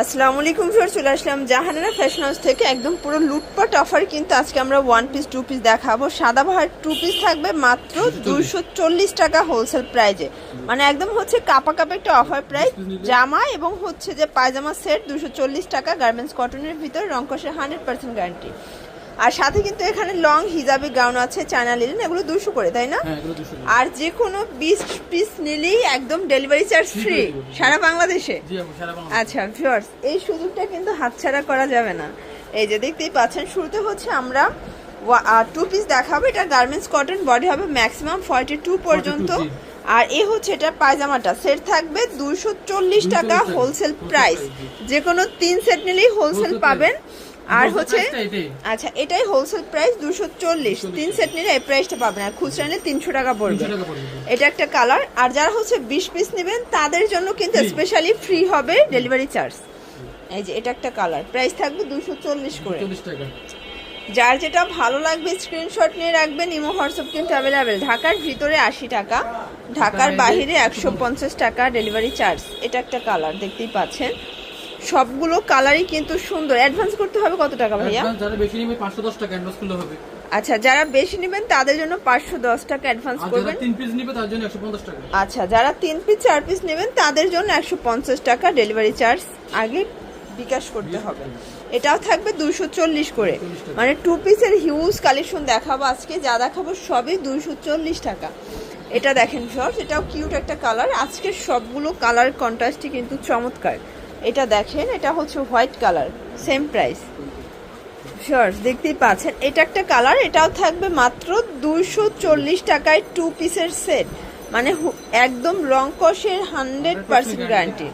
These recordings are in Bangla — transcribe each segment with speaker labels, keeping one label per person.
Speaker 1: আসসালামু আলাইকুম ফির চলে আসলাম জাহানারা ফ্যাশন হাউস থেকে। একদম পুরো লুটপাট অফার কিন্তু আজকে আমরা ওয়ান পিস টু পিস দেখাবো। সাদা বাহার টু পিস থাকবে মাত্র দুশো চল্লিশ টাকা হোলসেল প্রাইজে মানে একদম হচ্ছে কাপা কাপা একটা অফার প্রাইস জামা এবং হচ্ছে যে পায়জামা সেট দুশো চল্লিশ টাকা গার্মেন্টস কটনের ভিতর, রংকসের হান্ড্রেড পার্সেন্ট গ্যারান্টি আর সাথে কিন্তু এখানে লং হিজাবি গাউন আছে চায়না লিলেন এগুলো দুশো করে তাই না?
Speaker 2: হ্যাঁ
Speaker 1: আর যে কোনো বিশ পিস নিলেই একদম ডেলিভারি চার্জ ফ্রি সারা বাংলাদেশে? আচ্ছা ভিউয়ার্স এই সুযোগটা কিন্তু হাতছাড়া করা যাবে না। এই যে দেখতেই পাচ্ছেন শুরুতে হচ্ছে আমরা টু পিস দেখাবো। এটা গার্মেন্টস কটন বডি হবে ম্যাক্সিমাম ফর্টি টু পর্যন্ত। আর এ হচ্ছে এটা পায়জামাটা। সেট থাকবে দুশো চল্লিশ টাকা হোলসেল প্রাইস যে কোনো তিন সেট নিলেই হোলসেল পাবেন। আর হচ্ছে। আচ্ছা এটাই হোলসেল প্রাইস দুশো চল্লিশ। তিন সেট নিলে এই প্রাইসটা পাবেন আর খুচরা নিলে তিনশো টাকা পড়বে।
Speaker 2: 300 টাকা পড়বে।
Speaker 1: এটা একটা কালার আর যারা হচ্ছে বিশ পিস নেবেন তাদের জন্য কিন্তু স্পেশালি ফ্রি হবে ডেলিভারি চার্জ এই যে এটা একটা কালার প্রাইস থাকবে দুশো চল্লিশ করে। যার যেটা ভালো লাগবে স্ক্রিনশট নিয়ে রাখবেন ইমো হোয়াটসঅ্যাপ কিন্তু অ্যাভেলেবেল ঢাকার ভিতরে আশি টাকা ঢাকার বাহিরে একশো পঞ্চাশ টাকা ডেলিভারি চার্জ এটা একটা কালার দেখতেই পাচ্ছেন। সবগুলো কালারই কিন্তু সুন্দর। অ্যাডভান্স করতে হবে কত টাকা ভাইয়া?
Speaker 2: যারা বেশি নেবে পাঁচশো দশ টাকা অ্যাডভান্স করলে হবে।
Speaker 1: আচ্ছা যারা বেশি নেবেন তাদের জন্য পাঁচশো দশ টাকা অ্যাডভান্স করবেন।
Speaker 2: তিন পিস নেবে তার জন্য একশো পঞ্চাশ টাকা।
Speaker 1: আচ্ছা যারা তিন পিস চার পিস নেবেন তাদের জন্য একশো পঞ্চাশ টাকা ডেলিভারি চার্জ আগে বিকাশ করতে হবে। এটাও থাকবে দুশো চল্লিশ করে। মানে টু পিসের হিউজ কালেকশন দেখাবো আজকে যা দেখাবো সবই দুশো চল্লিশ টাকা। এটা দেখেন শর্ট এটাও কিউট একটা কালার আজকে সবগুলো কালার কন্ট্রাস্টই কিন্তু চমৎকার। এটা দেখেন, এটা হচ্ছে white colour, same price. Shorts দেখতেই পাচ্ছেন, এটা একটা কালার, এটাও থাকবে মাত্র দুইশো চল্লিশ টাকায় টু পিসের সেট মানে একদম রং কষের হান্ড্রেড পার্সেন্ট গ্যারান্টি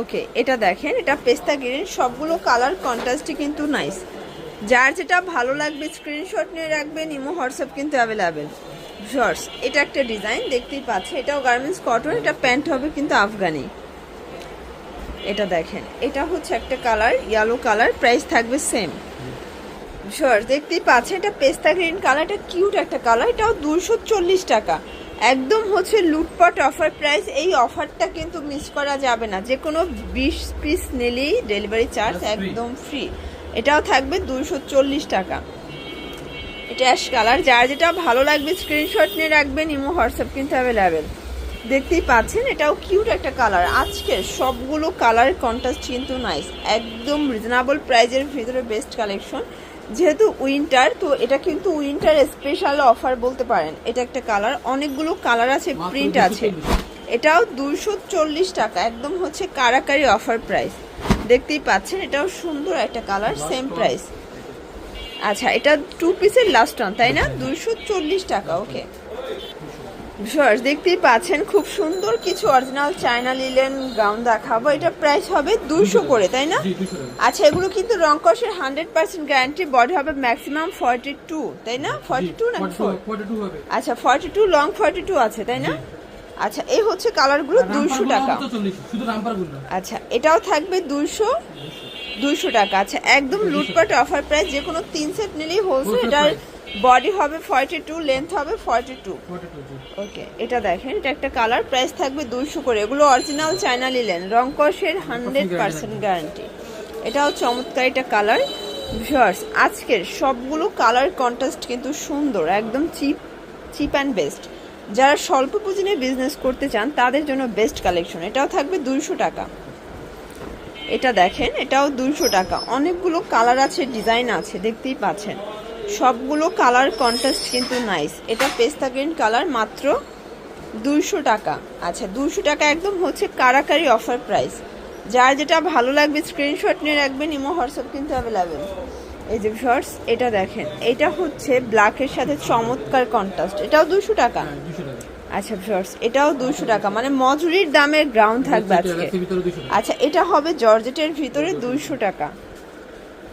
Speaker 1: ওকে এটা দেখেন, এটা পেস্তা গ্রিন, সবগুলো কালার কন্ট্রাস্টই কিন্তু নাইস যার যেটা ভালো লাগবে স্ক্রিনশট নিয়ে রাখবেন, ইমো, হোয়াটসঅ্যাপ কিন্তু অ্যাভেলেবেল শর্টস এটা একটা ডিজাইন দেখতেই পাচ্ছেন, এটাও গার্মেন্টস কটন এটা প্যান্ট হবে কিন্তু আফগানি। এটা দেখেন। এটা হচ্ছে একটা কালার ইয়েলো কালার প্রাইস থাকবে সেম শিওর দেখতেই পাচ্ছেন এটা পেস্তা গ্রিন কালার এটা কিউট একটা কালার এটাও দুশো চল্লিশ টাকা। একদম হচ্ছে লুটপট অফার প্রাইস এই অফারটা কিন্তু মিস করা যাবে না। যে কোনো বিশ পিস নিলেই ডেলিভারি চার্জ একদম ফ্রি এটাও থাকবে দুশো চল্লিশ টাকা। এটা অ্যাশ কালার যার যেটা ভালো লাগবে স্ক্রিনশট নিয়ে রাখবেন ইমো হোয়াটসঅ্যাপ কিন্তু অ্যাভেলেবেল দেখতেই পাচ্ছেন এটাও কিউট একটা কালার আজকে সবগুলো কালার কন্ট্রাস্ট কিন্তু নাইস একদম রিজনেবল প্রাইজের ভিতরে বেস্ট কালেকশন যেহেতু উইন্টার তো এটা কিন্তু উইন্টার স্পেশাল অফার বলতে পারেন। এটা একটা কালার অনেকগুলো কালার আছে প্রিন্ট আছে। এটাও দুশো চল্লিশ টাকা। একদম হচ্ছে কারাকারি অফার প্রাইস দেখতেই পাচ্ছেন এটাও সুন্দর একটা কালার সেম প্রাইস আচ্ছা এটা টু পিসের লাস্ট ওয়ান তাই না? দুশো চল্লিশ টাকা ওকে ভিউয়ার্স দেখতেই পাচ্ছেন খুব সুন্দর কিছু অরিজিনাল চায়না লিলেন গাউন দেখাবো। এটা প্রাইস হবে দুশো করে। তাই না? আচ্ছা এগুলো কিন্তু রংকসের হান্ড্রেড পার্সেন্ট গ্যারান্টি বডি হবে ম্যাক্সিমাম ফর্টি টু তাই না? ফর্টি টু না আচ্ছা forty two long forty two আছে তাই না? আচ্ছা এই হচ্ছে কালারগুলো
Speaker 2: রামপার
Speaker 1: টাকা। আচ্ছা এটাও থাকবে দুশো দুশো টাকা। আচ্ছা একদম লুটপাট অফার প্রাইস যে কোনো তিন সেট নিলেই হোলসেল এটার। বডি হবে ফর্টি টু লেন্থ হবে ফর্টি টু। ওকে এটা দেখেন এটা একটা কালার প্রাইস থাকবে দুইশো করে। এগুলো অরিজিনাল চায়না লিলেন রংকসের হান্ড্রেড পার্সেন্ট গ্যারান্টি এটাও চমৎকার একটা কালার ভিউয়ার্স আজকের সবগুলো কালার কন্ট্রাস্ট কিন্তু সুন্দর একদম চিপ চিপ অ্যান্ড বেস্ট যারা স্বল্প পুঁজি নিয়ে বিজনেস করতে চান তাদের জন্য বেস্ট কালেকশন এটাও থাকবে দুইশো টাকা। এটা দেখেন এটাও দুইশো টাকা। অনেকগুলো কালার আছে ডিজাইন আছে দেখতেই পাচ্ছেন। সবগুলো কালার কন্ট্রাস্ট কিন্তু নাইস এটা পেস্তা গ্রিন কালার মাত্র দুইশো টাকা। আচ্ছা দুইশো টাকা একদম হচ্ছে কারাকারি অফার প্রাইস যার যেটা ভালো লাগবে স্ক্রিনশট নিয়ে রাখবেন ইমো হোয়াটসঅ্যাপ কিন্তু অ্যাভেলেবেল এই যে শর্টস এটা দেখেন। এটা হচ্ছে ব্ল্যাকের সাথে চমৎকার কন্ট্রাস্ট এটাও দুশো টাকা। আচ্ছা শর্টস এটাও দুশো টাকা। মানে মজুরির দামের গ্রাউন্ড থাকবে আজকে। আচ্ছা এটা হবে জর্জেটের ভিতরে দুইশো টাকা।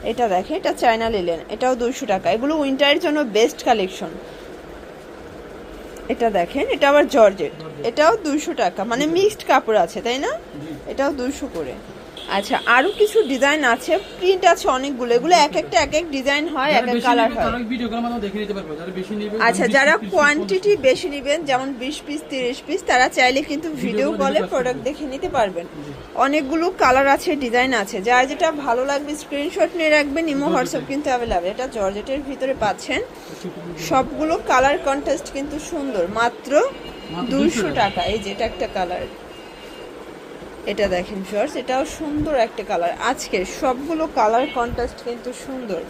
Speaker 1: এটা দেখে এটা চায়না লিলেন এটাও দুইশো টাকা। এগুলো উইন্টারের জন্য বেস্ট কালেকশন এটা দেখেন এটা আবার জর্জেট এটাও দুইশো টাকা। মানে মিক্সড কাপড় আছে তাই না? এটাও দুইশো করে। আচ্ছা আরও কিছু ডিজাইন আছে প্রিন্ট আছে অনেকগুলো এগুলো এক একটা এক এক ডিজাইন হয় এক এক কালার হয়। আচ্ছা যারা কোয়ান্টিটি বেশি নেবেন যেমন বিশ পিস তিরিশ পিস তারা চাইলে কিন্তু ভিডিও কলে প্রোডাক্ট দেখে নিতে পারবেন। অনেকগুলো কালার আছে ডিজাইন আছে। যার যেটা ভালো লাগবে স্ক্রিনশট নিয়ে রাখবেন ইমো হোয়াটসঅ্যাপ কিন্তু অ্যাভেলেবেল এটা জর্জেটের ভিতরে পাচ্ছেন। সবগুলো কালার কন্টেস্ট কিন্তু সুন্দর মাত্র
Speaker 2: 200
Speaker 1: টাকা। এই যে এটা একটা কালার এটা দেখেন ফিওর্স এটাও সুন্দর একটা কালার আজকে সবগুলো কালার কন্ট্রাস্ট কিন্তু সুন্দর।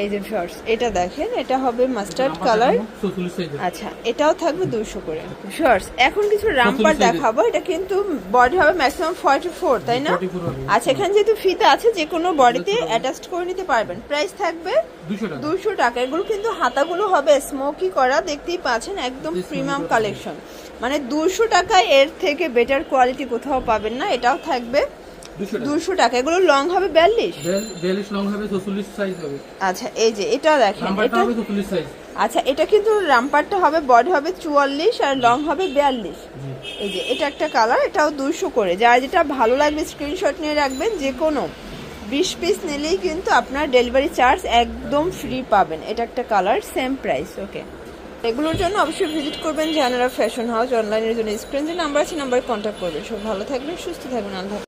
Speaker 1: এই যে শর্টস। এটা দেখেন এটা হবে মাস্টার্ড কালার
Speaker 2: দেখো, 44 সাইজের।
Speaker 1: আচ্ছা এটাও থাকবে দুশো করে। শর্টস এখন কিছু রামপার দেখাবো এটা কিন্তু বডি হবে ম্যাক্সিমাম ফর্টি ফোর তাই না?
Speaker 2: 44
Speaker 1: আচ্ছা এখানে যেহেতু ফিতা আছে যে কোনো বডিতে অ্যাটাচ করে নিতে পারবেন। প্রাইস থাকবে দুশো টাকা। এগুলো কিন্তু হাতাগুলো হবে স্মোকি করা দেখতেই পাচ্ছেন একদম প্রিমিয়াম কালেকশন মানে দুশো টাকায় এর থেকে বেটার কোয়ালিটি কোথাও পাবেন না এটাও থাকবে।
Speaker 2: 200 টাকা
Speaker 1: দুশো টাকা। এগুলো লং হবে বিয়াল্লিশ?
Speaker 2: বেলিশ লং হবে 44 সাইজ হবে।
Speaker 1: আচ্ছা এই যে এটা দেখেন এটা
Speaker 2: হবে 44 সাইজ
Speaker 1: আচ্ছা এটা কিন্তু রামপারটা হবে বডি হবে চুয়াল্লিশ আর লং হবে বিয়াল্লিশ। এই যে এটা একটা কালার এটাও দুশো করে। যার যেটা ভালো লাগবে স্ক্রিনশট নিয়ে রাখবেন যে কোনো বিশ পিস নিলেই কিন্তু আপনার ডেলিভারি চার্জ একদম ফ্রি পাবেন। এটা একটা কালার সেম প্রাইস ওকে এগুলোর জন্য অবশ্যই ভিজিট করবেন জানারা ফ্যাশন হাউস অনলাইনের জন্য স্ক্রিন যে নাম্বার আছে নাম্বারে কন্ট্যাক্ট করবেন। সব ভালো থাকবেন সুস্থ থাকবেন আল্লাহ।